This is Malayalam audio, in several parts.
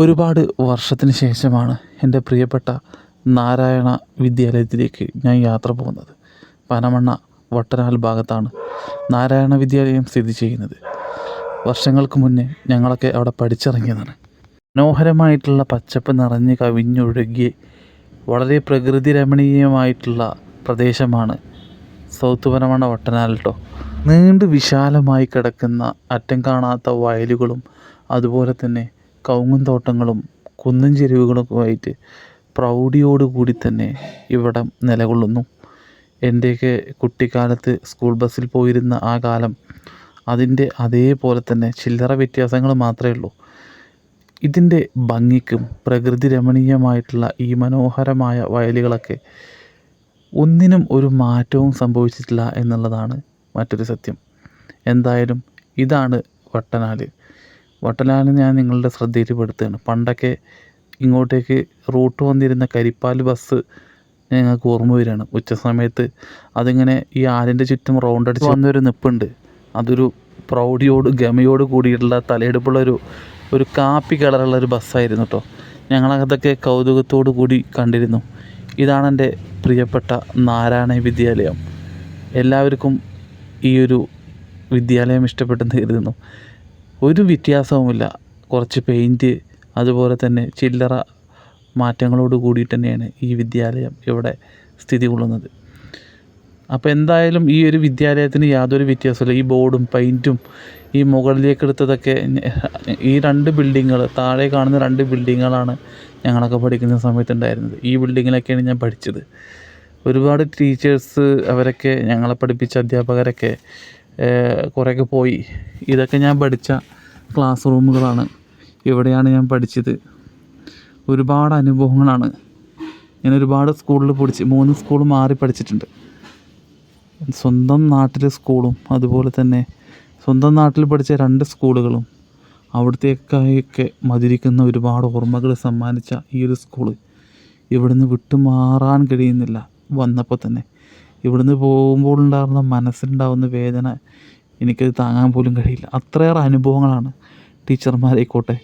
ഒരുപാട് വർഷത്തിന് ശേഷമാണ് എന്റെ പ്രിയപ്പെട്ട നാരായണ വിദ്യാലയത്തിലേക്ക് ഞാൻ യാത്ര പോകുന്നത്. പനമണ്ണ വട്ടനാൽ ഭാഗത്താണ് നാരായണ വിദ്യാലയം സ്ഥിതി ചെയ്യുന്നത്. വർഷങ്ങൾക്ക് മുന്നേ ഞങ്ങളൊക്കെ അവിടെ പഠിച്ചിറങ്ങിയതാണ്. മനോഹരമായിട്ടുള്ള പച്ചപ്പ് നിറഞ്ഞ് കവിഞ്ഞൊഴുകി വളരെ പ്രകൃതി രമണീയമായിട്ടുള്ള പ്രദേശമാണ് സൗത്ത് പനമണ്ണ വട്ടനാൽ കേട്ടോ നീണ്ട് വിശാലമായി കിടക്കുന്ന അറ്റം കാണാത്ത വയലുകളും അതുപോലെ തന്നെ കവുങ്ങും തോട്ടങ്ങളും കുന്നും ചെരുവുകളുമായിട്ട് പ്രൗഢിയോടുകൂടി തന്നെ ഇവിടം നിലകൊള്ളുന്നു. എന്റെയൊക്കെ കുട്ടിക്കാലത്ത് സ്കൂൾ ബസ്സിൽ പോയിരുന്ന ആ കാലം അതിന്റെ അതേപോലെ തന്നെ ചില്ലറ വ്യത്യാസങ്ങൾ മാത്രമേ ഉള്ളൂ. ഇതിന്റെ ഭംഗിക്കും പ്രകൃതി രമണീയമായിട്ടുള്ള ഈ മനോഹരമായ വയലുകളൊക്കെ ഒന്നിനും ഒരു മാറ്റവും സംഭവിച്ചിട്ടില്ല എന്നുള്ളതാണ് മറ്റൊരു സത്യം. എന്തായാലും ഇതാണ് വട്ടനാല് വട്ടനാല് ഞാൻ നിങ്ങളുടെ ശ്രദ്ധയിൽപ്പെടുത്തുകയാണ്. പണ്ടൊക്കെ ഇങ്ങോട്ടേക്ക് റൂട്ട് വന്നിരുന്ന കരിപ്പാൽ ബസ് ഞങ്ങൾക്ക് ഓർമ്മ വരികയാണ്. ഉച്ച സമയത്ത് അതിങ്ങനെ ഈ ആലിന്റെ ചുറ്റും റൗണ്ട് അടിച്ച് വന്നൊരു നിപ്പുണ്ട്. അതൊരു പ്രൗഢിയോട് ഗമയോട് കൂടിയിട്ടുള്ള തലയെടുപ്പുള്ള ഒരു ഒരു കാപ്പി കളറുള്ള ഒരു ബസ്സായിരുന്നു കേട്ടോ ഞങ്ങളതൊക്കെ കൗതുകത്തോടു കൂടി കണ്ടിരുന്നു. ഇതാണ് എന്റെ പ്രിയപ്പെട്ട നാരായണ വിദ്യാലയം. എല്ലാവർക്കും ഈ ഒരു വിദ്യാലയം ഇഷ്ടപ്പെട്ടെന്ന് കരുതുന്നു. ഒരു വ്യത്യാസവുമില്ല. കുറച്ച് പെയിന്റ് അതുപോലെ തന്നെ ചില്ലറ മാറ്റങ്ങളോട് കൂടിയിട്ട് തന്നെയാണ് ഈ വിദ്യാലയം ഇവിടെ സ്ഥിതി കൊള്ളുന്നത്. അപ്പോൾ എന്തായാലും ഈ ഒരു വിദ്യാലയത്തിന് യാതൊരു വ്യത്യാസമില്ല ഈ ബോർഡും പെയിന്റും ഈ മുകളിലേക്ക് എടുത്തതൊക്കെ ഈ രണ്ട് ബിൽഡിങ്ങുകൾ താഴെ കാണുന്ന രണ്ട് ബിൽഡിങ്ങുകളാണ് ഞങ്ങളൊക്കെ പഠിക്കുന്ന സമയത്ത് ഉണ്ടായിരുന്നത്. ഈ ബിൽഡിങ്ങിലൊക്കെയാണ് ഞാൻ പഠിച്ചത്. ഒരുപാട് ടീച്ചേഴ്സ് അവരൊക്കെ ഞങ്ങളെ പഠിപ്പിച്ച അധ്യാപകരൊക്കെ കുറേയൊക്കെ പോയി. ഇതൊക്കെ ഞാൻ പഠിച്ച ക്ലാസ് റൂമുകളാണ് ഇവിടെയാണ് ഞാൻ പഠിച്ചത്. ഒരുപാട് അനുഭവങ്ങളാണ്. ഞാൻ ഒരുപാട് സ്കൂളിൽ പഠിച്ച് മൂന്ന് സ്കൂൾ മാറി പഠിച്ചിട്ടുണ്ട്. സ്വന്തം നാട്ടിലെ സ്കൂളും അതുപോലെ തന്നെ സ്വന്തം നാട്ടിൽ പഠിച്ച രണ്ട് സ്കൂളുകളും അവിടത്തേക്കൊക്കെ മതിരിക്കുന്ന ഒരുപാട് ഓർമ്മകൾ സമ്മാനിച്ച ഈ ഒരു സ്കൂൾ ഇവിടുന്ന് വിട്ടുമാറാൻ കഴിയുന്നില്ല വന്നപ്പോൾ തന്നെ. ഇവിടുന്ന് പോകുമ്പോൾ ഉണ്ടാകുന്ന മനസ്സിലുണ്ടാകുന്ന വേദന എനിക്കത് താങ്ങാൻ പോലും കഴിയില്ല. അത്രയേറെ അനുഭവങ്ങളാണ് ടീച്ചർമാരായിക്കോട്ടെ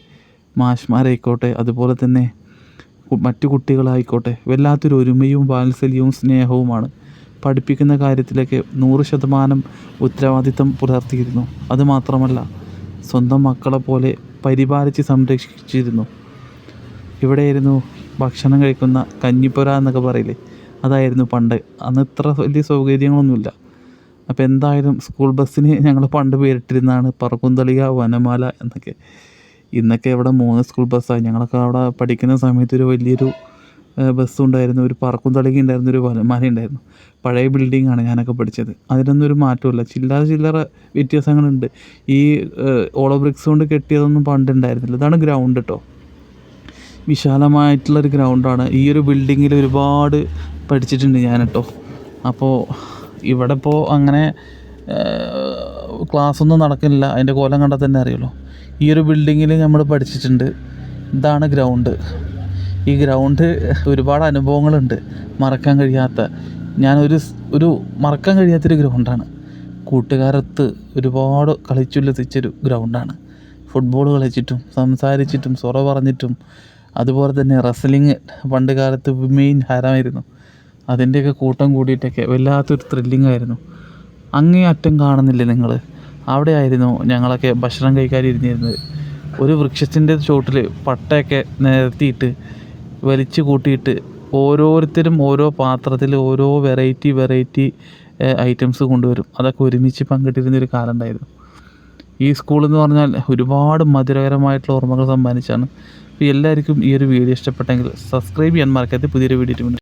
മാഷ്മാരായിക്കോട്ടെ അതുപോലെ തന്നെ മറ്റു കുട്ടികളായിക്കോട്ടെ വല്ലാത്തൊരു ഒരുമയും വാത്സല്യവും സ്നേഹവുമാണ്. പഠിപ്പിക്കുന്ന കാര്യത്തിലൊക്കെ നൂറ് ശതമാനം ഉത്തരവാദിത്തം പുലർത്തിയിരുന്നു. അതുമാത്രമല്ല സ്വന്തം മക്കളെ പോലെ പരിപാലിച്ച് സംരക്ഷിച്ചിരുന്നു. ഇവിടെയായിരുന്നു ഭക്ഷണം കഴിക്കുന്ന കഞ്ഞിപ്പുര എന്നൊക്കെ പറയില്ലേ? അതായിരുന്നു പണ്ട്. അന്ന് ഇത്ര വലിയ സൗകര്യങ്ങളൊന്നുമില്ല. അപ്പോൾ എന്തായാലും സ്കൂൾ ബസ്സിന് ഞങ്ങൾ പണ്ട് പേരിട്ടിരുന്നതാണ് പറക്കുന്തളിക വനമാല എന്നൊക്കെ. ഇന്നൊക്കെ ഇവിടെ മൂന്ന് സ്കൂൾ ബസ്സാണ് ഞങ്ങളൊക്കെ അവിടെ പഠിക്കുന്ന സമയത്ത് ഒരു വലിയൊരു ബസ്സുണ്ടായിരുന്നു ഒരു പറക്കുന്തളിക ഉണ്ടായിരുന്നു ഒരു വനമാല ഉണ്ടായിരുന്നു. പഴയ ബിൽഡിംഗ് ആണ് ഞാനൊക്കെ പഠിച്ചത്. അതിനൊന്നും ഒരു മാറ്റമില്ല ചില്ലറ ചില്ലറ വ്യത്യാസങ്ങളുണ്ട്. ഈ ഓളോ ബ്രിക്സ് കൊണ്ട് കെട്ടിയതൊന്നും പണ്ട് ഉണ്ടായിരുന്നില്ല. ഇതാണ് ഗ്രൗണ്ട് കേട്ടോ വിശാലമായിട്ടുള്ളൊരു ഗ്രൗണ്ടാണ് ഈ ഒരു ബിൽഡിങ്ങിൽ ഒരുപാട് പഠിച്ചിട്ടുണ്ട് ഞാൻ കേട്ടോ അപ്പോൾ ഇവിടെ ഇപ്പോൾ അങ്ങനെ ക്ലാസ് ഒന്നും നടക്കുന്നില്ല. അതിന്റെ കോലം കണ്ടാൽ തന്നെ അറിയുള്ളൂ. ഈ ഒരു ബിൽഡിങ്ങിൽ നമ്മൾ പഠിച്ചിട്ടുണ്ട്. ഇതാണ് ഗ്രൗണ്ട്. ഈ ഗ്രൗണ്ട് ഒരുപാട് അനുഭവങ്ങളുണ്ട്. മറക്കാൻ കഴിയാത്ത. ഞാനൊരു ഒരു മറക്കാൻ കഴിയാത്തൊരു ഗ്രൗണ്ടാണ്. കൂട്ടുകാരത്ത് ഒരുപാട് കളിച്ചുല്ലസിച്ചൊരു ഗ്രൗണ്ടാണ്. ഫുട്ബോൾ കളിച്ചിട്ടും സംസാരിച്ചിട്ടും സൊറ പറഞ്ഞിട്ടും അതുപോലെ തന്നെ റെസ്ലിങ് പണ്ട് കാലത്ത് മെയിൻ ഹരമായിരുന്നു. അതിന്റെയൊക്കെ കൂട്ടം കൂടിയിട്ടൊക്കെ വല്ലാത്തൊരു ത്രില്ലിംഗ് ആയിരുന്നു. അങ്ങേ അറ്റം കാണുന്നില്ലേ നിങ്ങൾ? അവിടെ ആയിരുന്നു ഞങ്ങളൊക്കെ ഭക്ഷണം കഴിക്കാൻ ഇരുന്നിരുന്നത്. ഒരു വൃക്ഷത്തിന്റെ ചോട്ടിൽ പട്ടയൊക്കെ നിരത്തിയിട്ട് വലിച്ചു കൂട്ടിയിട്ട് ഓരോരുത്തരും ഓരോ പാത്രത്തിൽ ഓരോ വെറൈറ്റി വെറൈറ്റി ഐറ്റംസ് കൊണ്ടുവരും. അതൊക്കെ ഒരുമിച്ച് പങ്കിട്ടിരുന്നൊരു കാലം ഉണ്ടായിരുന്നു ഈ സ്കൂളെന്ന് പറഞ്ഞാൽ ഒരുപാട് മധുരകരമായിട്ടുള്ള ഓർമ്മകൾ സമ്മാനിച്ചാണ്. അപ്പോൾ എല്ലാവർക്കും ഈ ഒരു വീഡിയോ ഇഷ്ടപ്പെട്ടെങ്കിൽ സബ്സ്ക്രൈബ് ചെയ്യാൻ മറക്കരുത്. പുതിയൊരു വീഡിയോ